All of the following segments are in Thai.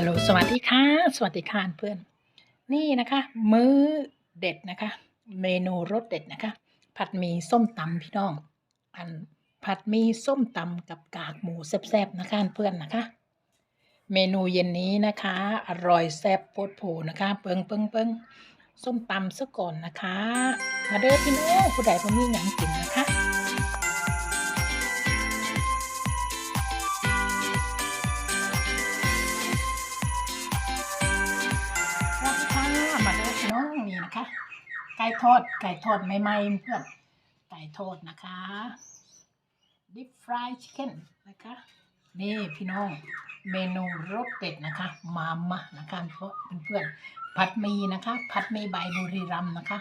ฮัลโหลสวัสดีค่ะ สวัสดีค่ะเพื่อน นี่นะคะ มื้อเด็ดนะคะ เมนูรสเด็ดนะคะ ผัดหมี่ส้มตำพี่น้อง อันผัดหมี่ส้มตำกับกากหมูแซ่บๆนะคะเพื่อนนะคะ เมนูเย็นนี้นะคะ อร่อยแซ่บโพดโผนะคะเปิงเปิงเปิงส้มตำซะก่อนนะคะ มาเด้อพี่น้องผู้ใดบ่มีหยังกินนะคะ ไก่ทอด ไก่ทอดใหม่ๆเพื่อน ไก่ทอดนะคะ deep fried chicken นะคะ นี่พี่น้อง เมนูรสเด็ดนะคะ มามานะคะเพื่อนๆ ผัดหมีนะคะ ผัดหมีใบบุรีรัมนะคะ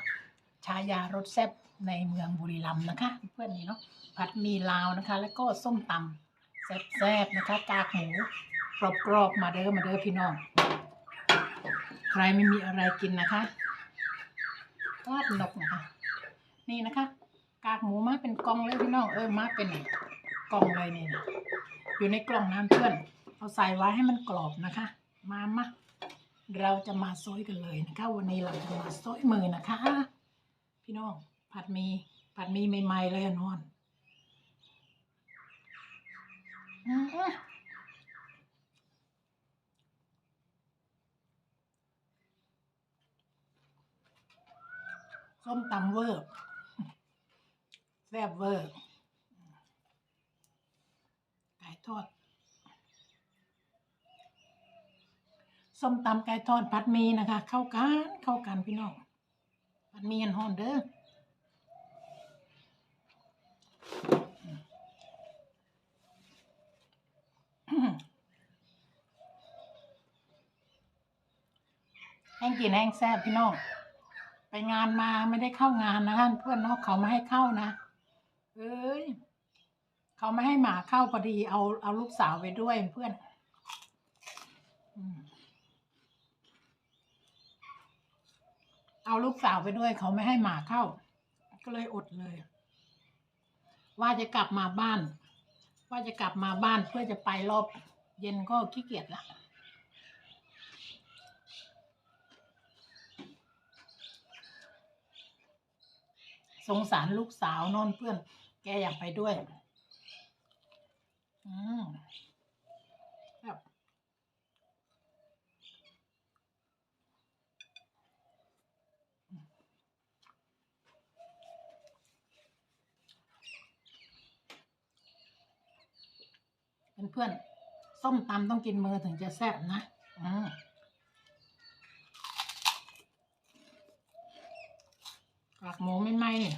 ชายารสแซ่บในเมืองบุรีรัมนะคะ เพื่อนนี่เนาะ ผัดหมีลาวนะคะ แล้วก็ส้มตำแซ่บๆนะคะ กากหมูกรอบๆ มาเด้อ มาเด้อพี่น้อง ใครไม่มีอะไรกินนะคะ ทอดนกนะคะนี่นะคะ กากหมูมาเป็นกล่องเลยพี่น้องเออมาเป็นกล่องเลยนี่นะอยู่ในกล่องน้ำเพื่อน เอาใส่ไว้ให้มันกรอบนะคะ มามาเราจะมาซอยกันเลยนะคะ วันนี้เราจะมาซอยมือนะคะ พี่น้องผัดหมีผัดหมีใหม่ๆเลยอะนอนอื ส้มตำเวอร์แซ่บเวอร์ไก่ทอด ส้มตำไก่ทอดผัดมีนะคะ เข้ากันเข้ากันพี่น้องผัดมีอันหอนเด้อแห้งกินแห้งแซ่บพี่น้อง ไปงานมาไม่ได้เข้างานนะท่านเพื่อนเนาะเขาไม่ให้เข้านะเอ้ยเขาไม่ให้หมาเข้าพอดีเอาเอาลูกสาวไปด้วยเพื่อนเอาลูกสาวไปด้วย เขาไม่ให้หมาเข้า ก็เลยอดเลย ว่าจะกลับมาบ้าน ว่าจะกลับมาบ้านเพื่อจะไปรอบ เย็นก็ขี้เกียจละ สงสารลูกสาวนอนเพื่อน แกอยากไปด้วย อืมครับเพื่อนๆส้มตำต้องกินมือถึงจะแซ่บนะ กากหมูไม่ไหมเนี่ย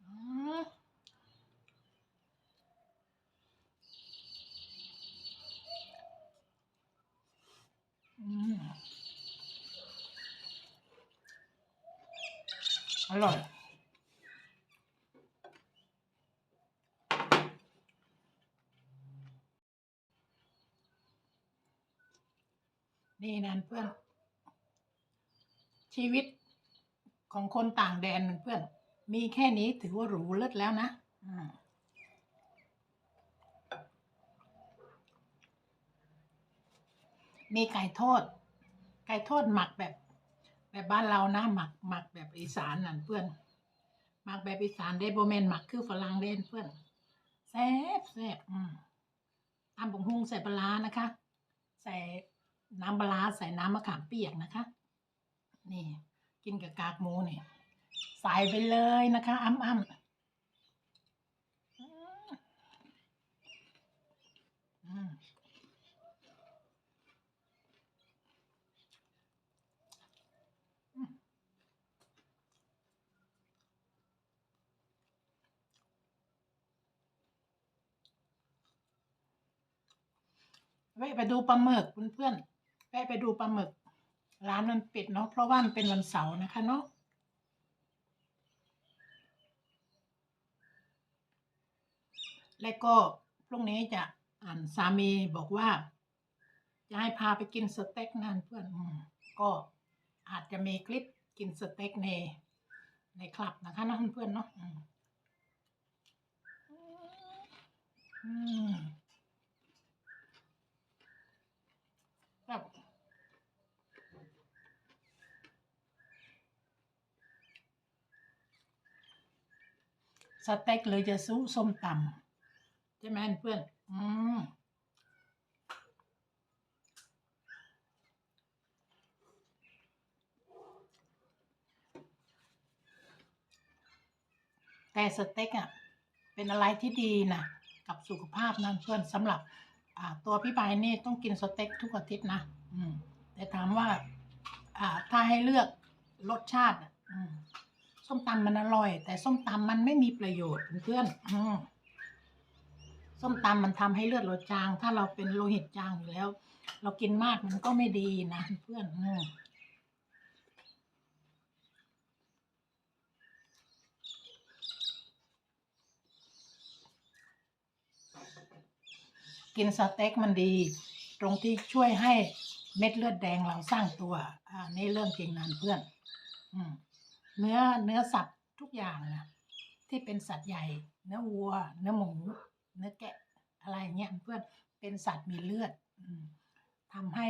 อืมอืมอร่อยนี่นั่นเพื่อน ชีวิต ของคนต่างแดนเพื่อน มีแค่นี้ถือว่าหรูเลิศแล้วนะมีไก่ทอด ไก่ทอดหมักแบบ แบบบ้านเรานะหมักหมักแบบอีสานนั่นเพื่อนหมักแบบอีสานได้โบแมนหมักคือฝรั่งเด่นเพื่อนแซ่บแซ่บอืมตำบงฮุงใส่ปลานะคะ ใส่น้ำปลาร้าใส่น้ำมะขามเปียกนะคะ นี่ กินกับกากหมูเนี่ยใส่ไปเลยนะคะ อ้ำอ้ำอืมอืมอืมแวะไปดูปลาหมึกเพื่อนๆแวะไปดูปลาหมึก ร้านมันปิดเนาะเพราะว่ามันเป็นวันเสาร์นะคะเนาะและก็พรุ่งนี้จะอ่านสามีบอกว่า จะให้พาไปกินสเต็กนั่นเพื่อนอก็อาจจะมีคลิปกินสเต็กในในคลับนะคะนะเพื่อนเนาะอืม สเต็กหรือจะสู้ส้มตำใช่ไหมเพื่อน อืมแต่สเต็กอะเป็นอะไรที่ดีนะกับสุขภาพนะเพื่อนสำหรับอ่าตัวพี่ปายนี่ต้องกินสเต็กทุกอาทิตย์นะอืมแต่ถามว่าอ่าถ้าให้เลือกรสชาติอืม ส้มตำมันอร่อย แต่ส้มตำมันไม่มีประโยชน์เพื่อนๆอืมส้มตำมันทำให้เลือดเราจาง ถ้าเราเป็นโลหิตจางอยู่แล้ว เรากินมากมันก็ไม่ดีนะเพื่อนอืมกินสเต็กมันดี ตรงที่ช่วยให้เม็ดเลือดแดงเราสร้างตัว อ่า นี่เรื่องจริงนะเพื่อน อืม เนื้อเนื้อสัตว์ทุกอย่างนะที่เป็นสัตว์ใหญ่ เนื้อวัว เนื้อหมู เนื้อแกะอะไรเงี้ยเพื่อนเป็นสัตว์มีเลือดอมทำให้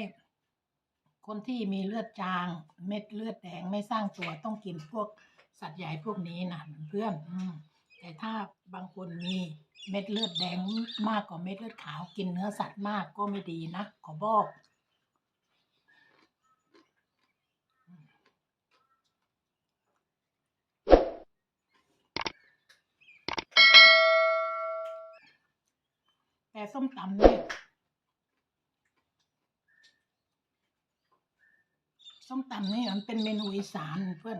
คนที่มีเลือดจางเม็ดเลือดแดงไม่สร้างตัวต้องกินพวกสัตว์ใหญ่พวกนี้นะเพื่อนอแต่ถ้าบางคนมีเม็ดเลือดแดงมากกว่าเม็ดเลือดขาวกินเนื้อสัตว์มากก็ไม่ดีนะขอบอก แต่ส้มตำเนี่ยส้มตำนี่มันเป็นเมนูอีสานเพื่อน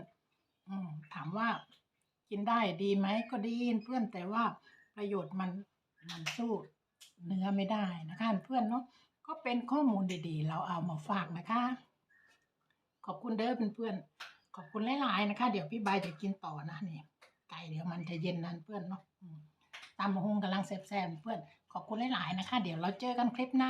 อถามว่ากินได้ดีไหมก็ดีเพื่อนแต่ว่าประโยชน์มันมันสู้เนื้อไม่ได้นะคะเพื่อนเนาะก็เป็นข้อมูลดีๆ เราเอามาฝากนะคะ ขอบคุณเด้อเพื่อนๆขอบคุณหลายๆนะคะ เดี๋ยวพี่ใบจะกินต่อนะนี่ไก่เดี๋ยวมันจะเย็นนั้นเพื่อนเนาะอืมตามหงกำลังแซ่บๆเพื่อน ขอบคุณหลาย ๆ นะคะ เดี๋ยวเราเจอกันคลิปหน้า